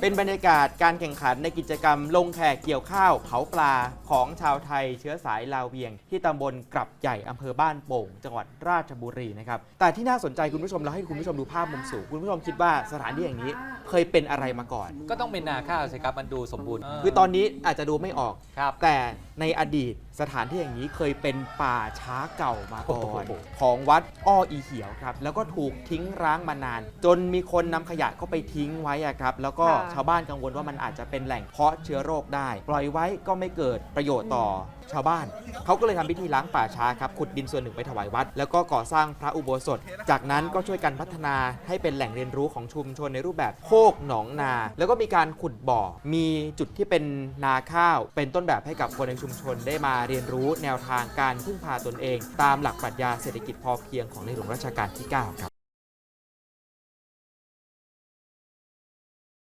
เป็นบรรยากาศการแข่งขันในกิจกรรมลงแขกเกี่ยวข้าวเผาปลาของชาวไทยเชื้อสายลาวเวียง ที่ตำบลกลับใหญ่อำเภอบ้านโป่ง จังหวัดราชบุรีนะครับแต่ที่น่าสนใจคุณผู้ชมเราให้คุณผู้ชมดูภาพมุมสูงคุณผู้ชมคิดว่าสถานที่อย่างนี้ เคยเป็นอะไรมาก่อน ก็ต้องเป็นนาข้าวสิครับมันดูสมบูรณ์คือตอนนี้อาจจะดูไม่ออก ครับ แต่ในอดีตสถานที่อย่างนี้เคยเป็นป่าช้าเก่ามาก่อนโอ้โห ของวัดอ้ออีเขียวครับ แล้วก็ถูกทิ้งร้างมานาน จนมีคนนำขยะเข้าไปทิ้งไว้อะครับ แล้วก็ค่ะ ชาวบ้านกังวลว่ามันอาจจะเป็นแหล่งเพาะเชื้อโรคได้ ปล่อยไว้ก็ไม่เกิดประโยชน์ต่อ ชาวบ้าน เขาก็เลยทำพิธีล้างป่าช้าครับขุดดินส่วนหนึ่งไปถวายวัด แล้วก็ก่อสร้างพระอุโบสถ จากนั้นก็ช่วยกันพัฒนาให้เป็นแหล่งเรียนรู้ของชุมชนในรูปแบบโคกหนองนา แล้วก็มีการขุดบ่อ มีจุดที่เป็นนาข้าว เป็นต้นแบบให้กับคนในชุมชนได้มาเรียนรู้แนวทางการพึ่งพาตนเอง ตามหลักปรัชญาเศรษฐกิจพอเพียงของในหลวงรัชกาลที่ 9 ครับ